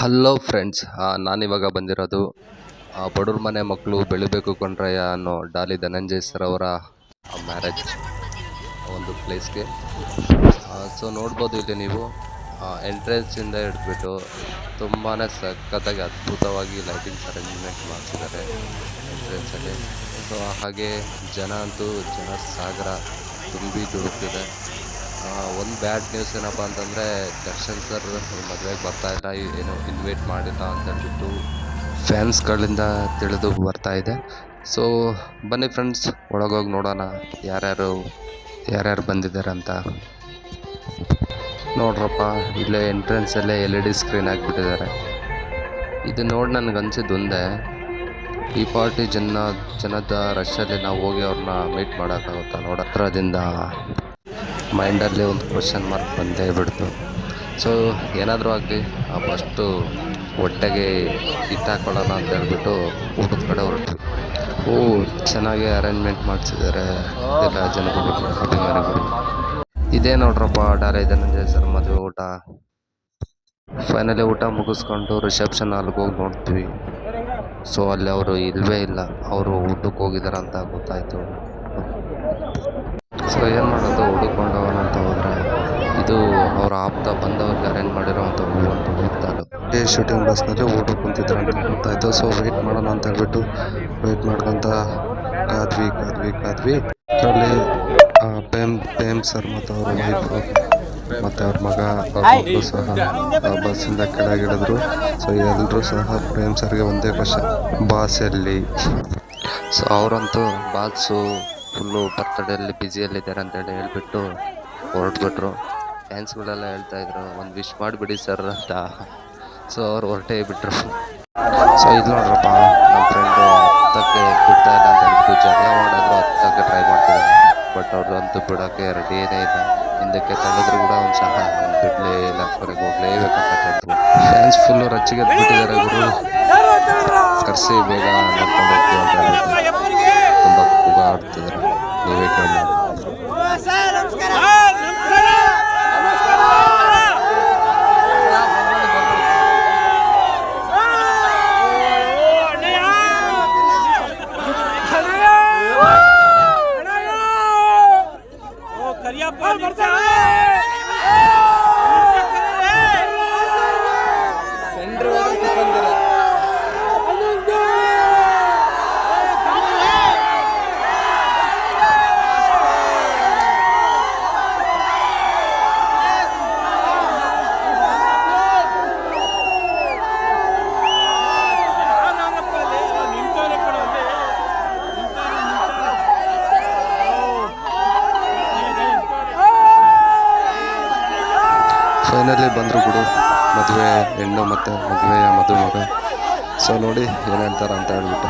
Hello friends ನಾನಿವಾಗ ಬಂದಿರೋದು ಬಡವ್ರ ಮನೆ ಮಕ್ಕಳು ಬೆಳಿಬೇಕು ಕೊಂಡ್ರಯ್ಯ ಅನ್ನೋ ಡಾಲಿ ಧನಂಜಯ್ ಸರ್ ಅವರ ಮ್ಯಾರೇಜ್ ಒಂದು ಪ್ಲೇಸ್ಗೆ ಸೊ ನೋಡ್ಬೋದು ಇಲ್ಲಿ ನೀವು ಎಂಟ್ರೆನ್ಸಿಂದ ಹಿಡ್ಬಿಟ್ಟು ತುಂಬಾ ಸಖತ್ತಾಗಿ ಅದ್ಭುತವಾಗಿ ಲೈಟಿಂಗ್ಸ್ ಅರೇಂಜ್ಮೆಂಟ್ ಮಾಡಿಸಿದ್ದಾರೆ ಎಂಟ್ರೆನ್ಸಲ್ಲಿ ಸೊ ಹಾಗೆ ಜನ ಅಂತೂ ಜನ ಸಾಗರ ತುಂಬಿ ತುಳುಕ್ತಿದೆ ಒಂದು ಬ್ಯಾಡ್ ನ್ಯೂಸ್ ಏನಪ್ಪ ಅಂತಂದರೆ, ದರ್ಶನ್ ಸರ್ ಮದುವೆಗೆ ಬರ್ತಾ ಇಲ್ಲ ಏನು ಇನ್ವೈಟ್ ಮಾಡಿಲ್ಲ ಅಂತ ಹೇಳ್ಬಿಟ್ಟು ಫ್ಯಾನ್ಸ್ಗಳಿಂದ ತಿಳಿದು ಬರ್ತಾ ಇದೆ. ಸೊ ಬನ್ನಿ ಫ್ರೆಂಡ್ಸ್ ಒಳಗೋಗಿ ನೋಡೋಣ ಯಾರ್ಯಾರು ಯಾರ್ಯಾರು ಬಂದಿದ್ದಾರೆ ಅಂತ. ನೋಡ್ರಪ್ಪ, ಇಲ್ಲೇ ಎಂಟ್ರೆನ್ಸಲ್ಲೇ ಎಲ್ ಇ ಡಿ ಸ್ಕ್ರೀನ್ ಹಾಕಿಬಿಟ್ಟಿದ್ದಾರೆ. ಇದು ನೋಡಿ ನನಗೆ ಅನ್ಸಿದ್ದು ಒಂದೇ, ಈ ಪಾರ್ಟಿ ಜನ, ಜನದ ರಶಲ್ಲಿ ನಾವು ಹೋಗಿ ಅವ್ರನ್ನ ಮೀಟ್ ಮಾಡೋಕ್ಕಾಗುತ್ತಾ ನೋಡ ಹತ್ರದಿಂದ? ಮೈಂಡಲ್ಲಿ ಒಂದು ಕ್ವಶನ್ ಮಾರ್ಕ್ ಬಂದೇ ಬಿಡ್ತು. ಸೊ ಏನಾದರೂ ಆಗಲಿ ಫಸ್ಟು ಹೊಟ್ಟೆಗೆ ಹಿಟ್ಟು ಹಾಕೊಳ್ಳೋಣ ಅಂತ ಹೇಳ್ಬಿಟ್ಟು ಊಟದ ಕಡೆ ಹೊರಟ್ವಿ ಓ, ಚೆನ್ನಾಗಿ ಅರೇಂಜ್ಮೆಂಟ್ ಮಾಡಿಸಿದ್ದಾರೆ ಎಲ್ಲ ಜನಗಳು ಇದೇ ನೋಡ್ರಪ್ಪ, ಡಾರೆ ಧನಂಜಯ ಸರ್ ಮದುವೆ ಊಟ. ಫೈನಲಿ ಊಟ ಮುಗಿಸ್ಕೊಂಡು ರಿಸೆಪ್ಷನ್ ಹಾಲ್ಗೆ ಹೋಗಿ ನೋಡ್ತೀವಿ. ಸೊ ಅಲ್ಲಿ ಅವರು ಇಲ್ಲವೇ ಇಲ್ಲ. ಅವರು ಊಟಕ್ಕೆ ಹೋಗಿದ್ದಾರೆ ಅಂತ ಗೊತ್ತಾಯಿತು. ಸೊ ಏನು ಮಾಡೋದು? ಹುಡುಕೊಂಡವನ ಅಂತ ಹೋದರೆ ಇದು ಅವರ ಆಪ್ತ ಬಂದವ್ರಿಗೆ ಅರೇಂಜ್ ಮಾಡಿರೋವಂಥ ಅಂತ ಹೋಗ್ತಾರೆ ಡೇ ಶೂಟಿಂಗ್ ಬಸ್ನಲ್ಲಿ ಊಟಕ್ಕೆ ಕುಂತಿದ್ರು ಅಂತ ಗೊತ್ತಾಯಿತು ಸೊ ವೆಯ್ಟ್ ಮಾಡೋಣ ಅಂತ ಹೇಳ್ಬಿಟ್ಟು ವೆಯ್ಟ್ ಮಾಡ್ಕೊಂತ ಕಾದ್ವಿ ಕಾದ್ವಿ ಕಾದ್ವಿ. ಅದರಲ್ಲಿ ಪೇಮ್ ಪೇಮ್ ಸರ್ ಮತ್ತು ಅವ್ರ ವೈಫು ಮತ್ತು ಅವ್ರ ಮಗ, ಅವರು ಸಹ ಬಸ್ಸಿಂದ ಕೆಳಗಿಡಿದ್ರು ಸೊ ಎಲ್ಲರೂ ಸಹ ಪ್ರೇಮ್ ಸರ್ಗೆ ಒಂದೇ ಕ್ವಶನ್ ಬಾಸ್ ಎಲ್ಲಿ ಸೊ ಅವರಂತೂ ಬಾಸು ಫುಲ್ಲು ಬರ್ತಡೇಲಿ ಬ್ಯುಸಿಯಲ್ಲಿದ್ದಾರೆ ಅಂತೇಳಿ ಹೇಳ್ಬಿಟ್ಟು ಹೊರಟ್ಬಿಟ್ರು. ಫ್ಯಾನ್ಸ್ಗಳೆಲ್ಲ ಹೇಳ್ತಾ ಇದ್ರು, ಒಂದು ವಿಶ್ ಮಾಡಿಬಿಡಿ ಸರ್ ಅಂತ. ಸೊ, ಅವ್ರು ಹೊರಟೇ ಬಿಟ್ರು. ಸೊ, ಇದು ನೋಡ್ರಪ್ಪ ನಮ್ಮ ಫ್ರೆಂಡು ಹತ್ತಕ್ಕೆ ಬಿಡ್ತಾ ಇಲ್ಲ ಅಂತ ಹೇಳ್ಬಿಟ್ಟು ಜಗಳ ಮಾಡಿದ್ರು, ಹತ್ತಕ್ಕೆ ಟ್ರೈ ಮಾಡ್ತಿದ್ದಾರೆ ಬಟ್ ಅವ್ರದ್ದು ಅಂತೂ ಬಿಡೋಕ್ಕೆ ರೆಡಿಯೇ ಇಲ್ಲ. ಹಿಂದಕ್ಕೆ ತಳ್ಳಿದ್ರು ಕೂಡ ಒಂದು ಸಹ ಬಿಡಲೇ ಇಲ್ಲ. ಹೊರಗೆ ಹೋಗ್ಲೇಬೇಕಂತ ಕೇಳ್ತೀವಿ ಫ್ಯಾನ್ಸ್ ಫುಲ್ಲು ರಚ್ಚಿಗೆ ಬಿಟ್ಟಿದ್ದಾರೆ ಗುರು. ಕರೆಸಿ ಬೇಗ ನೋಡ್ಕೊಂಡು ಹೋಗ್ತೀವಿ ಅಂತ ಹೇಳ್ಬಿಟ್ಟು. ತುಂಬ ಕೂಗಾಡ್ತಿದ್ದಾರೆ ನೀವೇ ಕೇಳಿ ಕರಿಯಪ್ಪ ಬರ್ತಾನೆ ಫೈನಲಿ ಬಂದರು ಬಿಡು. ಮದುವೆ ಹೆಣ್ಣು ಮತ್ತು ಮದುವೆಯ ಮದುಮಗ. ಸೊ ನೋಡಿ ಏನು ಅಂತ ಹೇಳ್ಬಿಟ್ಟು.